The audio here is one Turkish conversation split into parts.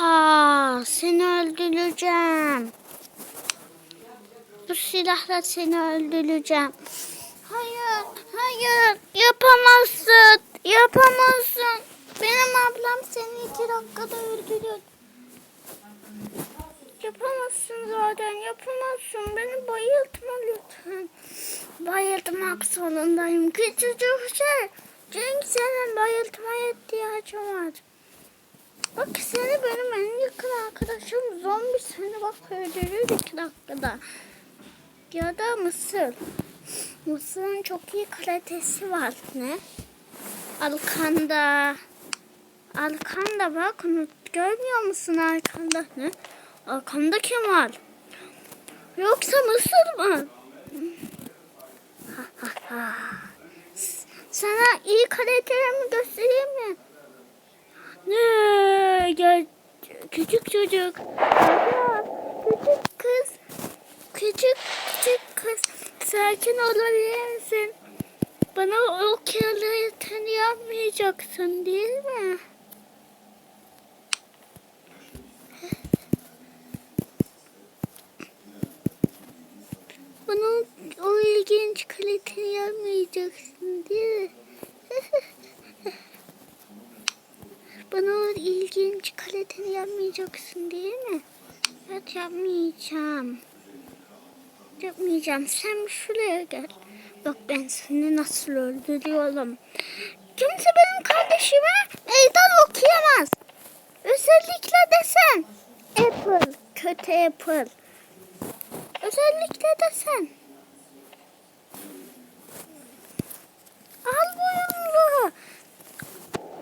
Ha, seni öldüreceğim. Bu silahla seni öldüreceğim. Hayır, hayır, yapamazsın, yapamazsın. Benim ablam seni iki dakikada öldürür. Yapamazsın zaten, yapamazsın. Beni bayıltma lütfen. Bayıltmak zorundayım. Küçücük şey. Çünkü senin bayıltmaya ihtiyacım var. Bak seni benim en yakın arkadaşım zombi seni bak öldürür iki dakikada. Ya da mısır. Mısırın çok iyi kalitesi var. Ne? Arkanda. Arkanda bak onu görmüyor musun arkanda? Ne? Arkanda kim var? Yoksa mısır mı? Sana iyi kalitelerimi göstereyim mi? Küçük çocuk. Aa, Küçük kız. Küçük küçük kız. Sakin olabilir? Bana o kıyafetini yapmayacaksın değil mi? Bana o ilginç kaliteni yapmayacaksın değil mi? Bana o ilginç kaliteni yapmayacaksın değil mi? Evet yapmayacağım. Yapmayacağım. Sen şuraya gel. Bak ben seni nasıl öldürüyorum. Kimse benim kardeşime meydan okuyamaz. Özellikle desen. Apple. Kötü Apple. Özellikle desen. Al bu yumruğu.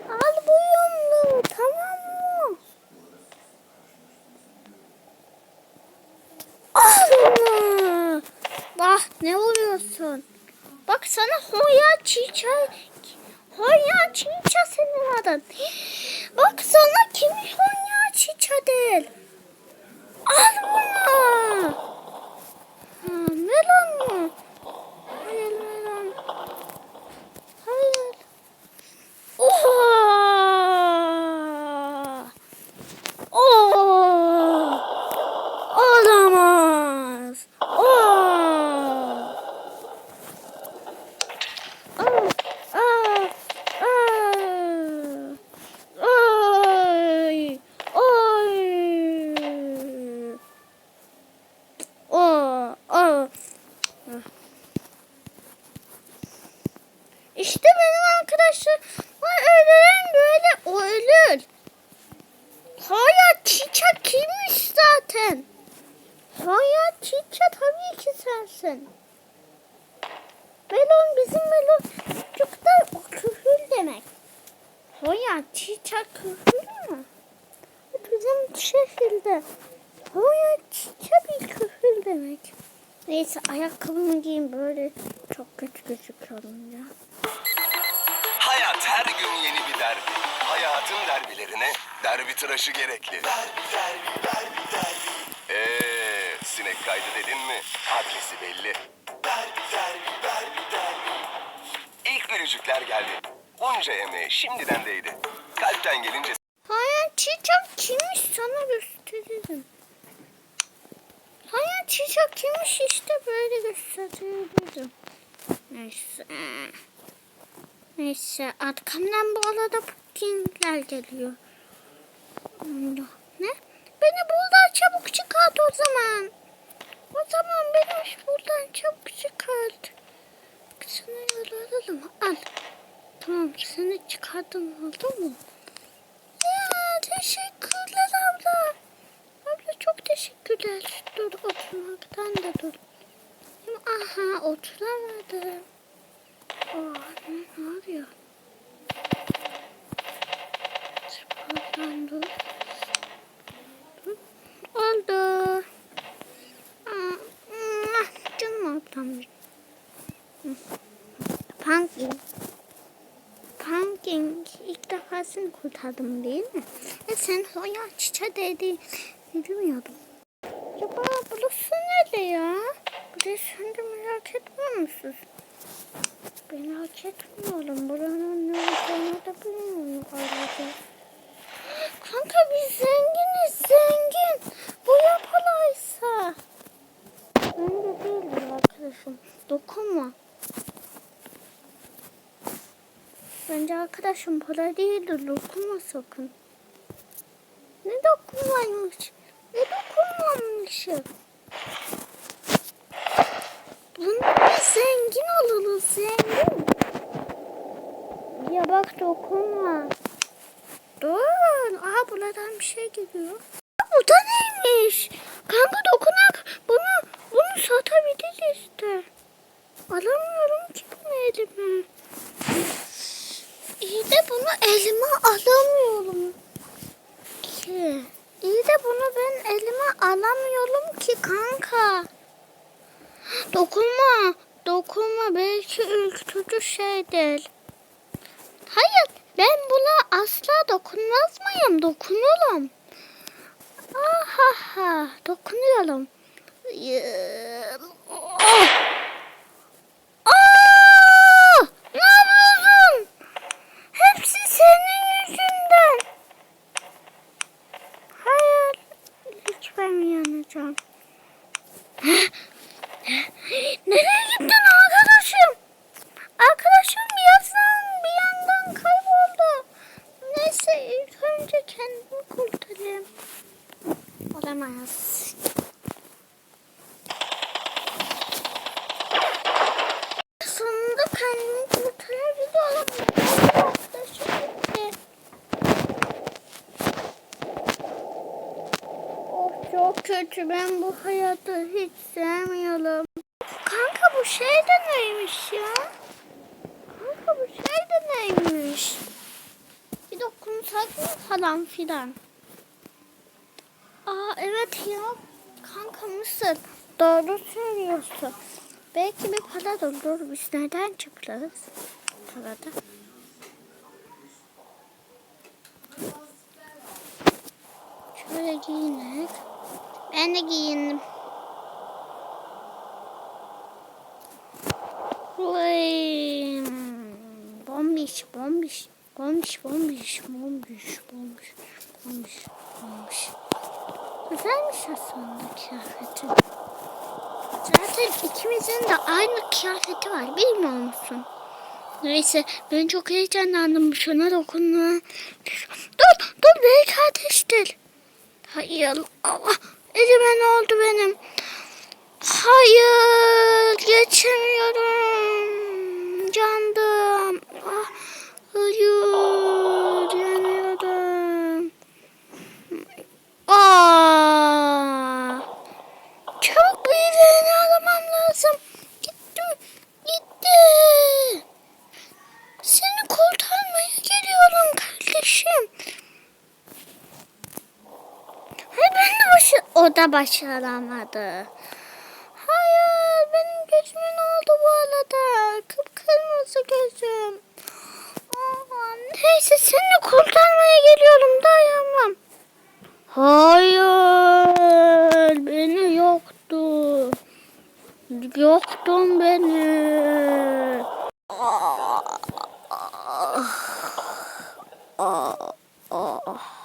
Al bu yumruğu. Tamam mı? Al. Ah ne vuruyorsun? Bak sana Hoya Çiça Hoya Çiça senin adın. Bak sana kim Hoya Çiça değil. Al bunu. Ha, melon mu? Hayır melon. Hayır. Oha! Oh! Olamaz. Oh! Ah! Ah! Ah! Ay! Ay! Oh! Oh! İşte benim arkadaşım öldüren böyle o ölür. Hayat çiçek kimmiş zaten? Hayat çiçek tabii sensin. Melon bizim melon çocuklar o küfür demek. Hayat çiçek küfür mü? Bizim şehirde hayat çiçek bir küfür demek. Neyse ayakkabımı giyeyim böyle çok kötü gözüküyorum ya. Hayat her gün yeni bir derbi. Hayatın derbilerine derbi tıraşı gerekli. Eee sinek kaydı dedin mi? Adresi belli. İlk gülücükler geldi. Bunca emeğe şimdiden değdi. Kalpten gelince Hayat çiçek kimmiş sana gösteririm. Hayat çiçek kimmiş işte böyle gösteririm. Neyse. Neyse arkamdan bu arada pukingler geliyor. Ne? Beni buradan çabuk çıkart o zaman. O zaman beni buradan çabuk çıkart. Sana yollayalım. Al. Tamam seni çıkardım oldu mu? Ya teşekkürler abla. Abla çok teşekkürler. Dur oturmaktan da dur. Aha oturamadım. Aa, ne? Spordan dur. Dur. tanesini kurtardım değil mi? E sen soya çiçe dedi. Yürümüyordum. Ya baba burası nerede ya? Burayı sen de merak etmiyor musun? Merak etmiyorum. Buranın ne olduğunu da bilmiyorum galiba. Kanka biz zenginiz zengin. Bu yapılaysa. Ben de değilim arkadaşım. Dokunma. Para değildir. Dokunma sakın. Ne dokunmaymış? Ne dokunmamışım? Bundan zengin oluruz zengin. Ya bak dokunma. Dur. Aha buradan bir şey geliyor. Bu da neymiş? Kanka dokunak. Bunu bunu satabiliriz de. Alamıyorum ki bunu elime. Bunu elime alamıyorum ki. İyi de bunu ben elime alamıyorum ki kanka. Dokunma. Dokunma. Belki ürkütücü şeydir. Hayır. Ben buna asla dokunmaz mıyım? Dokunurum. Ahaha. Dokunuyorum. Yee- Oh! Aa! Ne yapıyorsun? Hepsi senin yüzünden. Hayır. Hiç ben yanacağım. Nereye gittin arkadaşım? Arkadaşım yazdan bir yandan kayboldu. Neyse ilk önce kendimi kurtarayım. Olamaz. Sonunda kendimi kurtarabiliyorum. Arkadaşım gitti. Oh çok kötü. Ben bu hayatı hiç sevmiyorum. Kanka bu şey de neymiş ya? Kanka bu şey de neymiş? Bir dokunsak mı falan filan? Aa evet ya. Kanka mısır. Doğru söylüyorsun. Belki bir para da olur. Biz nereden çıkarız? Parada. Şöyle giyinek. Ben de giyindim. Vay. Bombiş, bombiş, bombiş, bombiş, bombiş, bombiş, bombiş, bombiş. Güzelmiş aslında kıyafetin. Zaten ikimizin de aynı kıyafeti var bilmiyor musun? Neyse ben çok heyecanlandım şuna dokunma. Dur dur belki ateştir. Hayır Allah elime ne oldu benim? Hayır geçemiyorum. Candım. Ah, hayır yanıyorum. Aa! Çok birilerini aramam lazım. Gittim. Gitti. Seni kurtarmaya geliyorum kardeşim. Hayır ben de başı... O da başaramadı. Hayır benim gözüme ne oldu bu arada? Kıpkırmızı gözüm. Aa, neyse seni kurtarmaya geliyorum dayanmam. Hayır beni yoktu. Yoktun beni. Ah, ah, ah.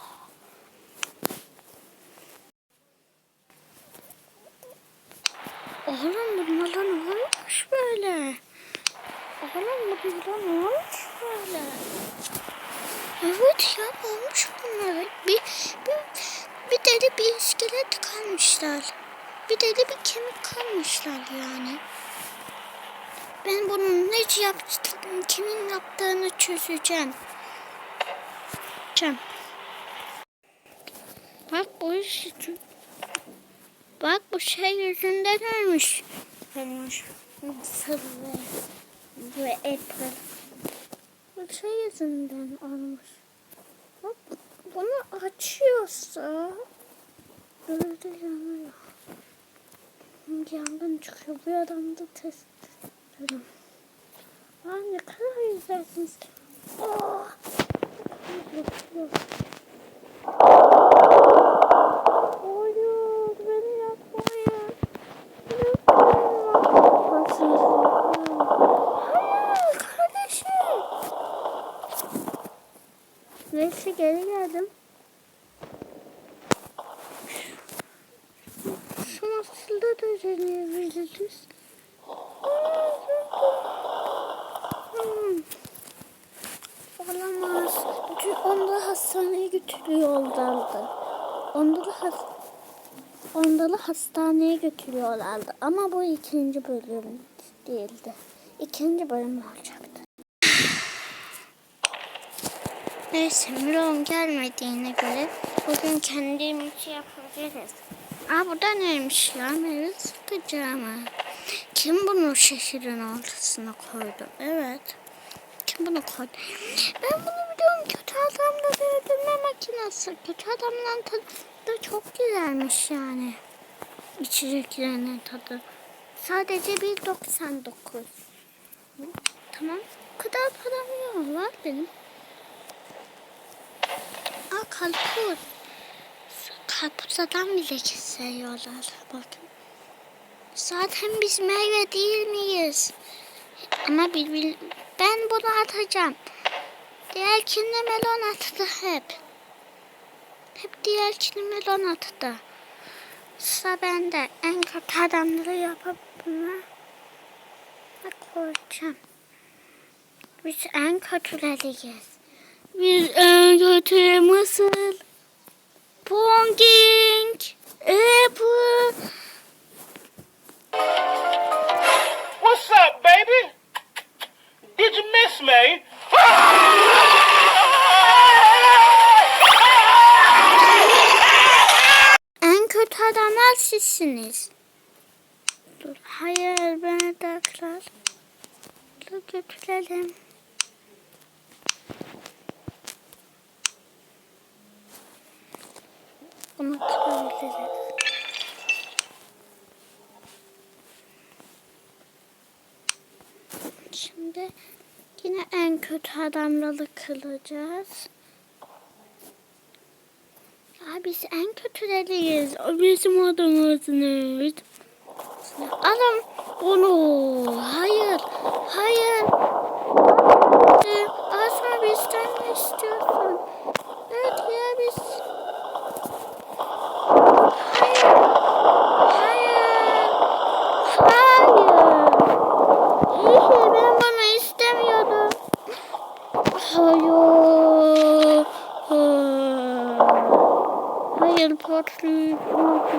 Oğlum bunlara ne olmuş böyle? Oğlum bunlara ne olmuş böyle? Evet ya ne olmuş bunlara? Bir, bir, bir deli bir iskelet kalmışlar. Bir deli bir kemik kalmışlar yani. Ben yaptığını, kimin yaptığını çözeceğim. Çözeceğim. Bak bu iş Bak bu şey yüzünden ölmüş. Ölmüş. Ve, ve Apple. Bu şey yüzünden olmuş. Bak bunu açıyorsa böyle yanıyor. Yangın çıkıyor. Bu adam da test edelim. Aa, ne kadar güzelsiniz. Oh. Hayır, beni yapmayın. Hayır, kardeşim. Neyse geri geldim. Şu nasıl da düzenleyebiliriz? Hmm. Olamaz. suçlu yoldandı. Onları, has onları hastaneye götürüyorlardı. Ama bu ikinci bölüm değildi. İkinci bölüm olacaktı. Neyse Miron gelmediğine göre bugün kendimizi yapabiliriz. Aa bu da neymiş ya? Meyve sıkıcı ama. Kim bunu şehrin ortasına koydu? Evet. Kim bunu koydu? Ben bunu biliyorum. Kötü adamla öldürme makinesi. Kötü tadı da çok güzelmiş yani. İçeceklerinin tadı. Sadece 1.99. Tamam. O kadar param yok var benim. Aa karpuz. Karpuzdan bile seviyorlar. Bakın. Zaten biz meyve değil miyiz? Ama bir, bir- ben bunu atacağım. Diğerkinde melon attı hep. Hep diğerkinde melon attı. Sıra bende. En kötü adamları yapıp buna koyacağım. Biz en kötüleriyiz. Biz en kötü mısır? Ponging. Apple. What's up, baby? Did you miss me? adamlar sizsiniz. Dur, hayır beni tekrar. Dur götürelim. Şimdi yine en kötü adamları kılacağız. Biz en kötüleriyiz. O bizim adamımız. Alın bunu. Hayır. Hayır. Hayır. Asma bizden ne istiyorsun? Evet ya biz. Hayır. Hayır. Hayır. İyi ben bunu istemiyordum. Hayır. Hayır. Hayır patlayacak.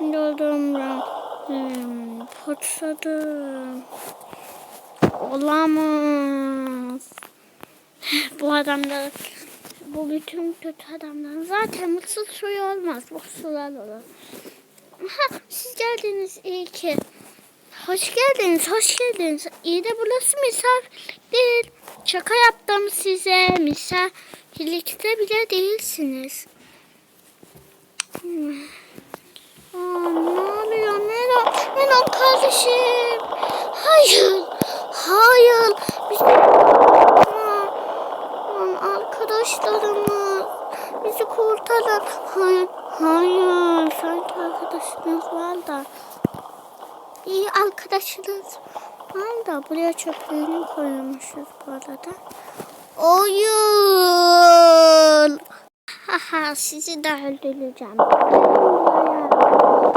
Yolumda hmm, patladım. Olamaz. Bu adamlar, bu bütün kötü adamlar zaten mısır suyu olmaz. Bu sular olur. Ha, siz geldiniz iyi ki. Hoş geldiniz, hoş geldiniz. İyi de burası misafir değil. Şaka yaptım size. Misafirlikte bile değilsiniz. Hmm. Aa, ne oluyor Meron? Meron kardeşim. Hayır. Hayır. Bizim arkadaşlarımız. Bizi kurtarın. Hayır. Hayır. Sanki arkadaşınız var da. İyi arkadaşınız var da buraya çöplerini koymuşuz bu arada. Oyun. Haha sizi de öldüreceğim.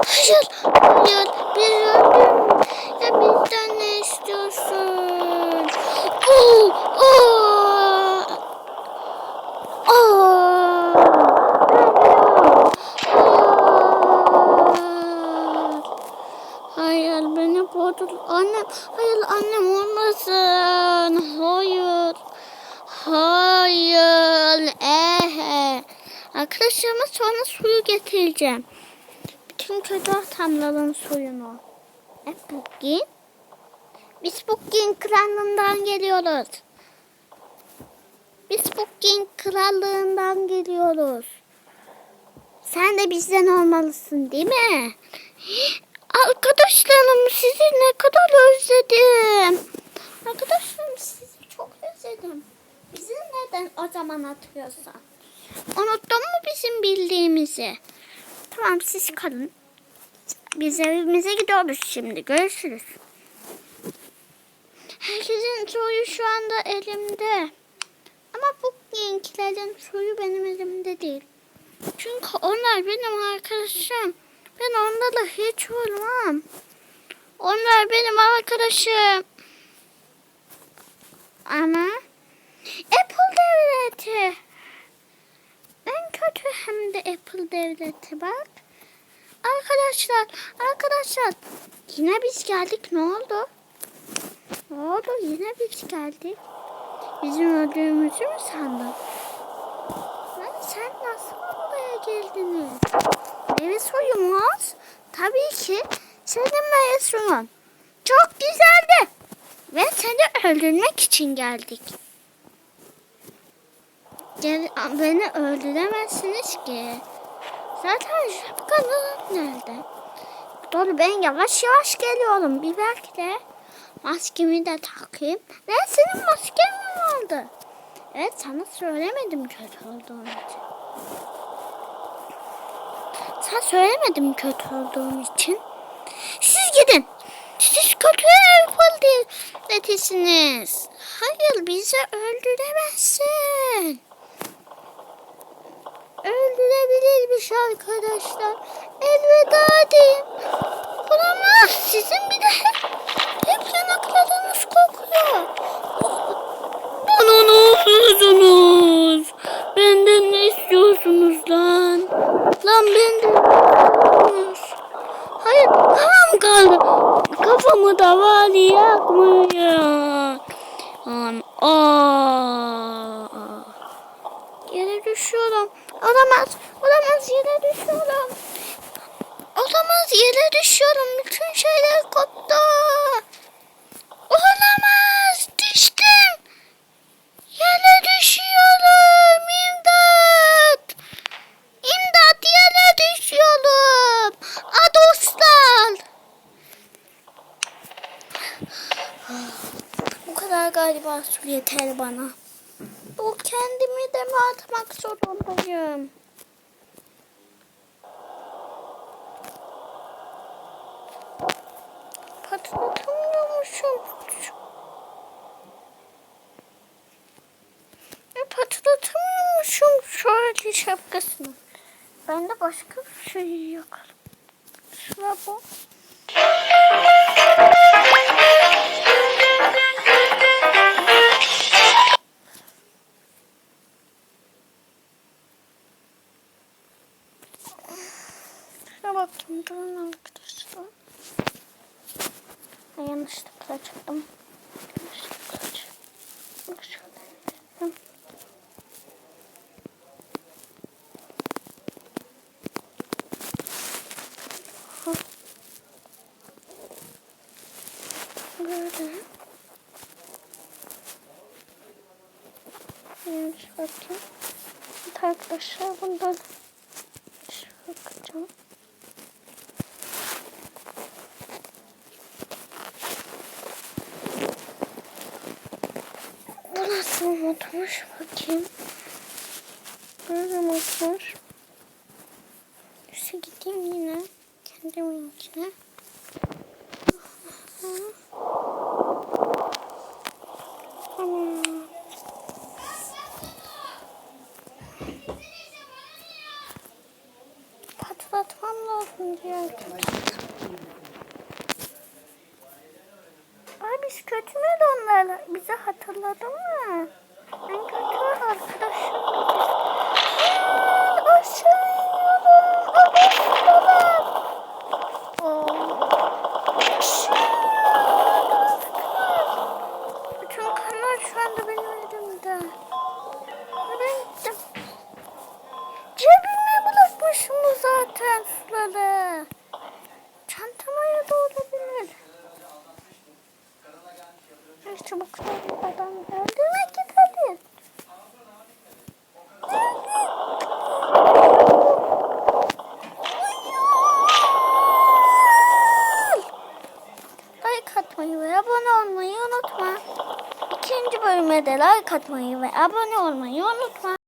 Hayır, hayır, biz öldüm. Ya bizden ne istiyorsun? Oo, oo. Oo. Hayır. Hayır, beni boğdur. Annem, hayır annem olmasın. Hayır. Hayır. Ehe. Arkadaşlarıma sonra suyu getireceğim. Bütün kötü atamların suyunu. Hep bugün. Biz bugün krallığından geliyoruz. Biz bugün krallığından geliyoruz. Sen de bizden olmalısın değil mi? Arkadaşlarım sizi ne kadar özledim. Arkadaşlarım sizi çok özledim. Bizi neden o zaman atıyorsan? Unuttun mu bizim bildiğimizi? Tamam siz kalın. Biz evimize gidiyoruz şimdi. Görüşürüz. Herkesin suyu şu anda elimde. Ama bu gençlerin suyu benim elimde değil. Çünkü onlar benim arkadaşım. Ben onlarla hiç olmam. Onlar benim arkadaşım. Ama Apple devleti. kötü hem de Apple devleti bak. Arkadaşlar, arkadaşlar yine biz geldik. Ne oldu? Ne oldu? Yine biz geldik. Bizim öldüğümüzü mü sandın? Lan sen nasıl buraya geldiniz? Meyve suyumuz tabii ki senin meyve suyun. Çok güzeldi. Ve seni öldürmek için geldik. Beni öldüremezsiniz ki. Zaten şapkanın nerede? Dur ben yavaş yavaş geliyorum. Bir bekle. Maskemi de takayım. Ne senin masken mi vardı? Evet sana söylemedim kötü olduğum için. Sen söylemedim kötü olduğum için. Siz gidin. Siz kötü devletisiniz. Hayır bizi öldüremezsin. Öldürebilirmiş arkadaşlar. Elveda deyin. Olamaz. Sizin bir de hep, yanaklarınız kokuyor. Bana ne yapıyorsunuz? Benden ne istiyorsunuz lan? Lan benden? Hayır kafam kaldı. Kafamı da var yakmıyor. An aa. Yere düşüyorum. Olamaz. Olamaz yere düşüyorum. Olamaz yere düşüyorum. Bütün şeyler koptu. Olamaz. Düştüm. Yere düşüyorum. İmdat. İmdat yere düşüyorum. Adoslar. Bu kadar galiba su yeter bana. Bu kendimi de mi atmak zorundayım? Patlatamıyormuşum. E, patlatamıyormuşum şöyle şapkasını. Ben de başka bir şey yakarım. Şuna bu. Bakayım. Arkadaşlar bundan bakacağım. Bu nasıl modmuş bakayım. Böyle modmuş. Üste gideyim yine. Kendimin içine. Tamam. Patlatmam lazım diye arkadaşlar. Ay biz kötü müydü onlar? Bizi hatırladı mı? Ben kötü arkadaşım. Aa, Aşağı iniyorum. Arkadaşlar. Bütün kanlar şu anda benim elimde. Ben gittim. Cebime bırakmışım bu zaten suları. Çantama ya da olabilir. Ay çabuk adam öldürme git hadi. Like atmayı ve abone olmayı unutma. İkinci bölüme de like atmayı ve abone olmayı unutma.